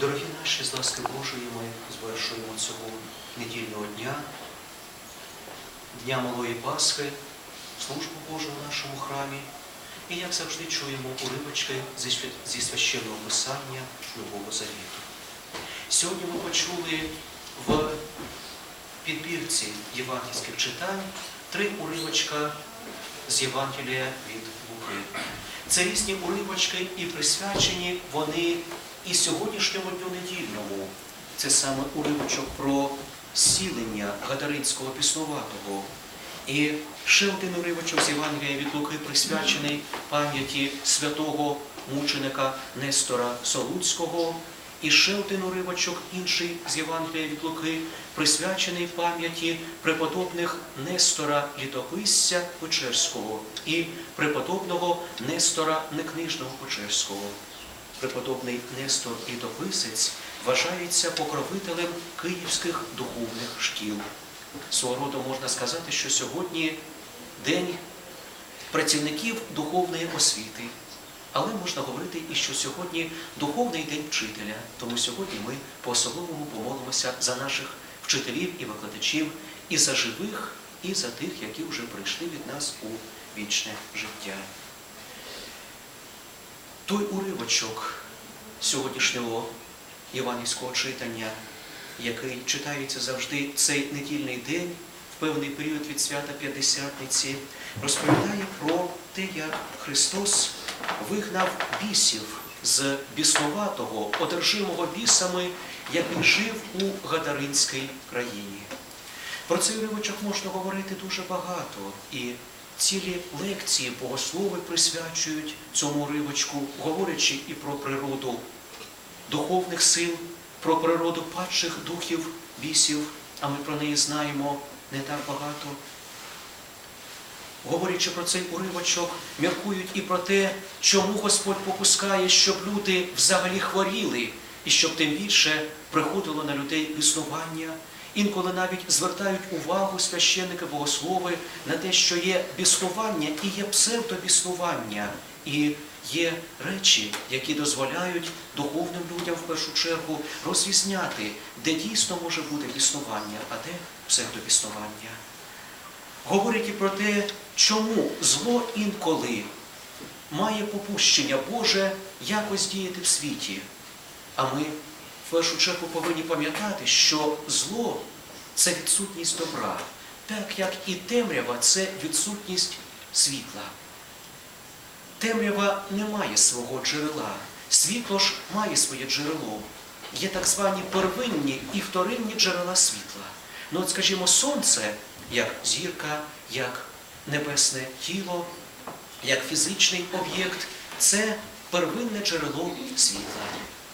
Дорогі наші, з ласки Божої, ми звершуємо цього недільного дня, Дня Малої Пасхи, службу Божу в нашому храмі. І, як завжди, чуємо уривочки зі священного писання Нового Завіту. Сьогодні ми почули в підбірці євангельських читань три уривочка з Євангелія від Луки. Це різні уривочки і присвячені вони і сьогоднішньому дню недільному. Це саме уривочок про зцілення Гадаринського піснуватого. І ще один уривочок з Євангелія від Луки присвячений пам'яті святого мученика Нестора Солуцького. І ще один уривочок інший з Євангелія від Луки, присвячений пам'яті преподобних Нестора Літописця Печерського і преподобного Нестора Некнижного Печерського. Преподобний Нестор Літописець вважається покровителем київських духовних шкіл. Свого роду можна сказати, що сьогодні день працівників духовної освіти. Але можна говорити і що сьогодні духовний день вчителя. Тому сьогодні ми по-особливому помолимося за наших вчителів і викладачів, і за живих, і за тих, які вже прийшли від нас у вічне життя. Той уривочок сьогоднішнього євангельського читання, який читається завжди цей недільний день, в певний період від свята П'ятдесятниці, розповідає про те, як Христос вигнав бісів з біснуватого, одержимого бісами, який жив у Гадаринській країні. Про цей уривочок можна говорити дуже багато, і цілі лекції богослови присвячують цьому уривочку, говорячи і про природу духовних сил, про природу падших духів, бісів, а ми про неї знаємо не так багато. Говорячи про цей уривочок, міркують і про те, чому Господь попускає, щоб люди взагалі хворіли, і щоб тим більше приходило на людей існування. Інколи навіть звертають увагу священники богослови на те, що є біснування і є псевдобіснування, і є речі, які дозволяють духовним людям в першу чергу розрізняти, де дійсно може бути біснування, а де псевдобіснування. Говорять і про те, чому зло інколи має попущення Боже якось діяти в світі. А ми в першу чергу повинні пам'ятати, що зло це відсутність добра, так як і темрява це відсутність світла. Темрява не має свого джерела, світло ж має своє джерело. Є так звані первинні і вторинні джерела світла. Ну, от, скажімо, сонце, як зірка, як небесне тіло, як фізичний об'єкт, це первинне джерело світла.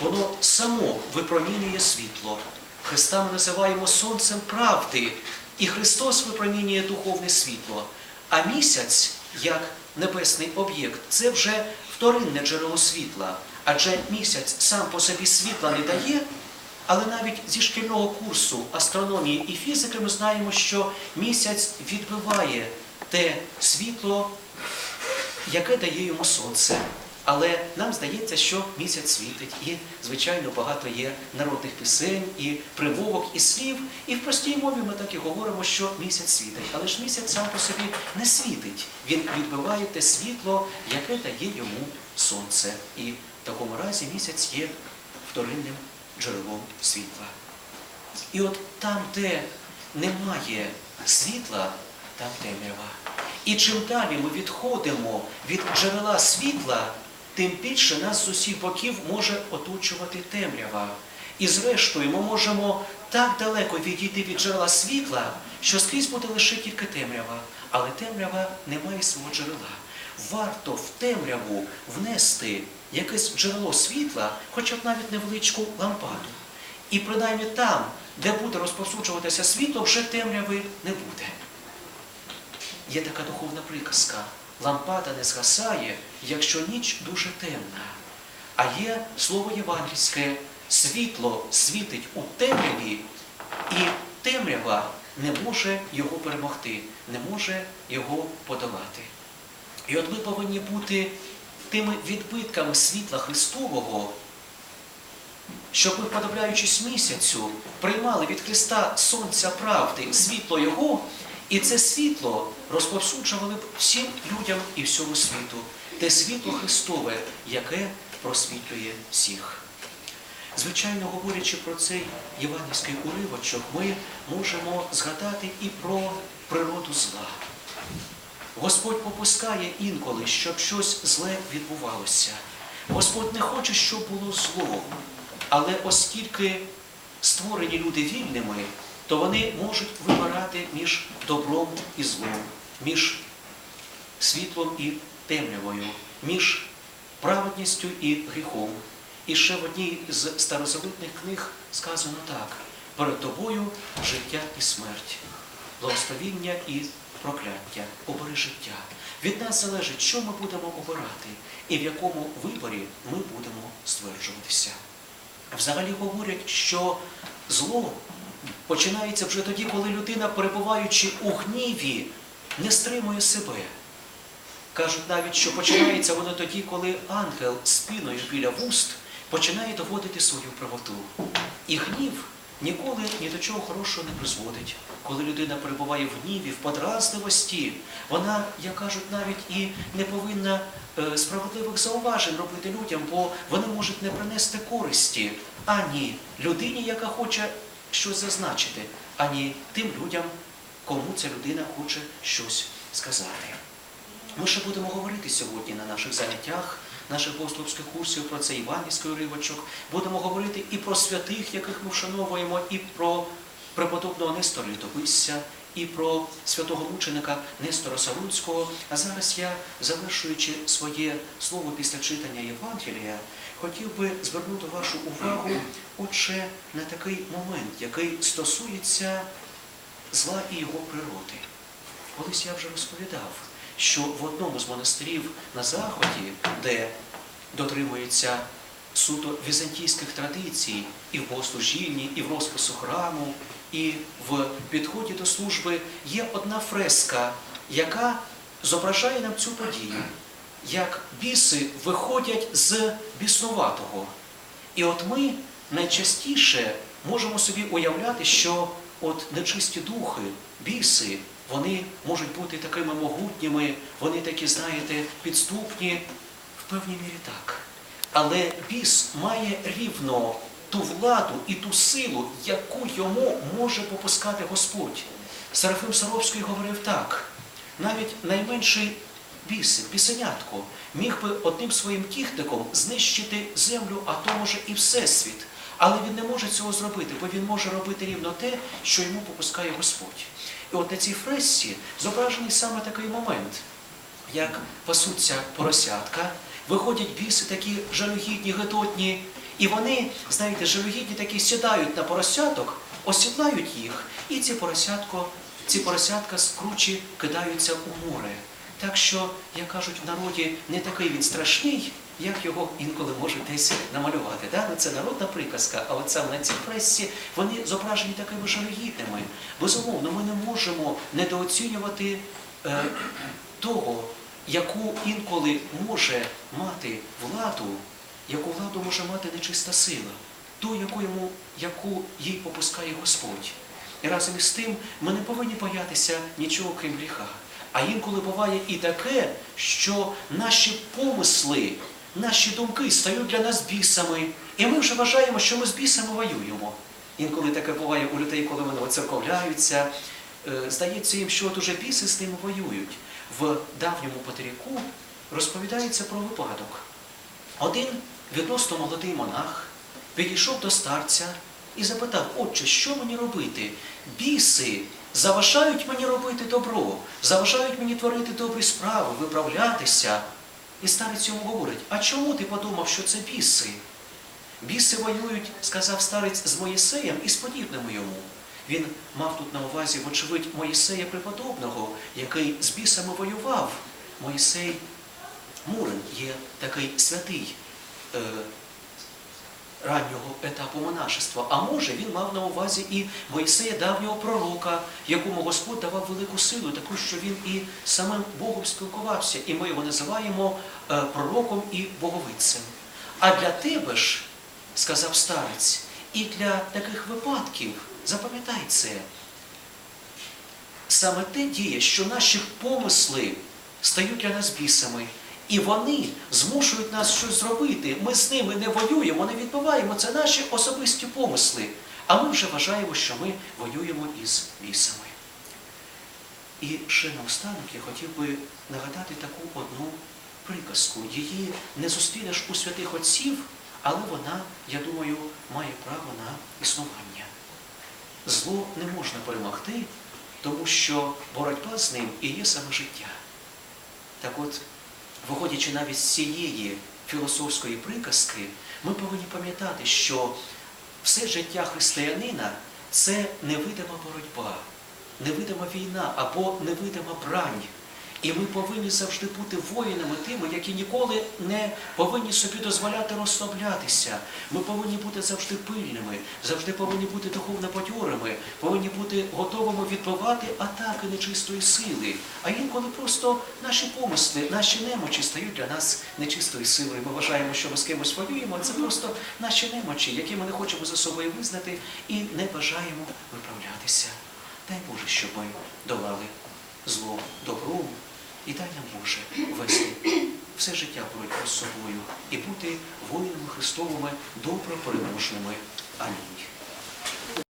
Воно само випромінює світло. Христа ми називаємо сонцем правди, і Христос випромінює духовне світло. А місяць, як небесний об'єкт, це вже вторинне джерело світла. Адже місяць сам по собі світла не дає, але навіть зі шкільного курсу астрономії і фізики ми знаємо, що місяць відбиває те світло, яке дає йому сонце. Але нам здається, що місяць світить, і, звичайно, багато є народних пісень, і примовок, і слів. І в простій мові ми так і говоримо, що місяць світить. Але ж місяць сам по собі не світить. Він відбиває те світло, яке дає йому сонце. І в такому разі місяць є вторинним джерелом світла. І от там, де немає світла, там темрява. І чим далі ми відходимо від джерела світла, тим більше нас з усіх боків може оточувати темрява. І зрештою ми можемо так далеко відійти від джерела світла, що скрізь буде лише тільки темрява, але темрява не має свого джерела. Варто в темряву внести якесь джерело світла, хоча б навіть невеличку лампаду. І принаймні там, де буде розповсюджуватися світло, вже темряви не буде. Є така духовна приказка. Лампада не згасає, якщо ніч дуже темна. А є слово євангельське, світло світить у темряві, і темрява не може його перемогти, не може його подолати. І от ми повинні бути тими відбитками світла Христового, щоб ми, вподобляючись місяцю, приймали від Христа сонця правди, світло Його, і це світло розповсюджували всім людям і всьому світу, те світло Христове, яке просвітлює всіх. Звичайно, говорячи про цей євангельський уривочок, ми можемо згадати і про природу зла. Господь попускає інколи, щоб щось зле відбувалося. Господь не хоче, щоб було зло. Але оскільки створені люди вільними, то вони можуть вибирати між добром і злом, між світлом і темрявою, між праведністю і гріхом. І ще в одній з старозавитних книг сказано так: перед тобою життя і смерть, благословіння і прокляття, обери життя. Від нас залежить, що ми будемо обирати і в якому виборі ми будемо стверджуватися. Взагалі говорять, що зло починається вже тоді, коли людина, перебуваючи у гніві, не стримує себе. Кажуть навіть, що починається воно тоді, коли ангел спіною біля вуст починає доводити свою правоту. І гнів ніколи ні до чого хорошого не призводить. Коли людина перебуває в гніві, в подразливості, вона, як кажуть, навіть і не повинна е, справедливих зауважень робити людям, бо вони можуть не принести користі ані людині, яка хоче щось зазначити, ані тим людям, кому ця людина хоче щось сказати. Ми ще будемо говорити сьогодні на наших заняттях, наших богословських курсів про цей іванівський уривочок. Будемо говорити і про святих, яких ми вшановуємо, і про преподобного Нестора Літописця, і про святого мученика Нестора Савунського. А зараз я, завершуючи своє слово після читання Євангелія, хотів би звернути вашу увагу отже на такий момент, який стосується зла і його природи. Колись я вже розповідав, що в одному з монастирів на Заході, де дотримується суто візантійських традицій і в богослужінні, і в розпису храму, і в підході до служби є одна фреска, яка зображає нам цю подію, як біси виходять з біснуватого. І от ми найчастіше можемо собі уявляти, що от нечисті духи, біси, вони можуть бути такими могутніми, вони такі, знаєте, підступні, в певній мірі так. Але біс має рівно ту владу і ту силу, яку йому може попускати Господь. Серафим Саровський говорив так: навіть найменший бісик, бісенятко, міг би одним своїм кіхтиком знищити землю, а то може і всесвіт. Але він не може цього зробити, бо він може робити рівно те, що йому попускає Господь. І от на цій фресці зображений саме такий момент, як пасуться поросятка, виходять біси такі жалюгідні, гидотні, і вони, знаєте, жалюгідні такі сідають на поросяток, осідлають їх, і ці поросятко, ці поросятка скручі кидаються у море. Так що, як кажуть в народі, не такий він страшний, як його інколи можуть десь намалювати. Да? Ну, Це народна приказка, а от саме на цій пресі вони зображені такими жалюгідними. Безумовно, ми не можемо недооцінювати е, того, яку інколи може мати владу, яку владу може мати нечиста сила, ту, яку, йому, яку їй попускає Господь. І разом із тим ми не повинні боятися нічого крім гріха. А інколи буває і таке, що наші помисли, наші думки стають для нас бісами, і ми вже вважаємо, що ми з бісами воюємо. Інколи таке буває у людей, коли вони оцерковляються, е, здається їм, що от уже біси з ними воюють. В давньому патеріку розповідається про випадок. Один відносно молодий монах підійшов до старця і запитав, отче, що мені робити? Біси заважають мені робити добро, заважають мені творити добрі справи, виправлятися. І старець йому говорить, а чому ти подумав, що це біси? Біси воюють, сказав старець, з Моїсеєм і з подібними йому. Він мав тут на увазі, вочевидь, Моїсея преподобного, який з бісами воював. Моїсей Мурин є такий святий е, раннього етапу монашества. А може, він мав на увазі і Моїсея давнього пророка, якому Господь давав велику силу, таку, що він і самим Богом спілкувався. І ми його називаємо е, пророком і боговицем. А для тебе ж сказав старець. І для таких випадків запам'ятай це. Саме те діє, що наші помисли стають для нас бісами. І вони змушують нас щось зробити. Ми з ними не воюємо, не відбуваємо. Це наші особисті помисли. А ми вже вважаємо, що ми воюємо із бісами. І ще наостанок я хотів би нагадати таку одну приказку. Її не зустрінеш у святих отців, але вона, я думаю, має право на існування. Зло не можна перемогти, тому що боротьба з ним і є саме життя. Так от, виходячи навіть з цієї філософської приказки, ми повинні пам'ятати, що все життя християнина це невидима боротьба, невидима війна або невидима брань. І ми повинні завжди бути воїнами тими, які ніколи не повинні собі дозволяти розслаблятися. Ми повинні бути завжди пильними, завжди повинні бути духовно бадьорими, повинні бути готовими відбивати атаки нечистої сили. А інколи просто наші помисли, наші немочі стають для нас нечистою силою. Ми вважаємо, що ми з кимось воюємо, а це просто наші немочі, які ми не хочемо за собою визнати і не бажаємо виправлятися. Дай Боже, щоб ми долали зло добром, і дай може вести все життя боротьбу з собою і бути воїнами Христовими добропереможними. Амінь.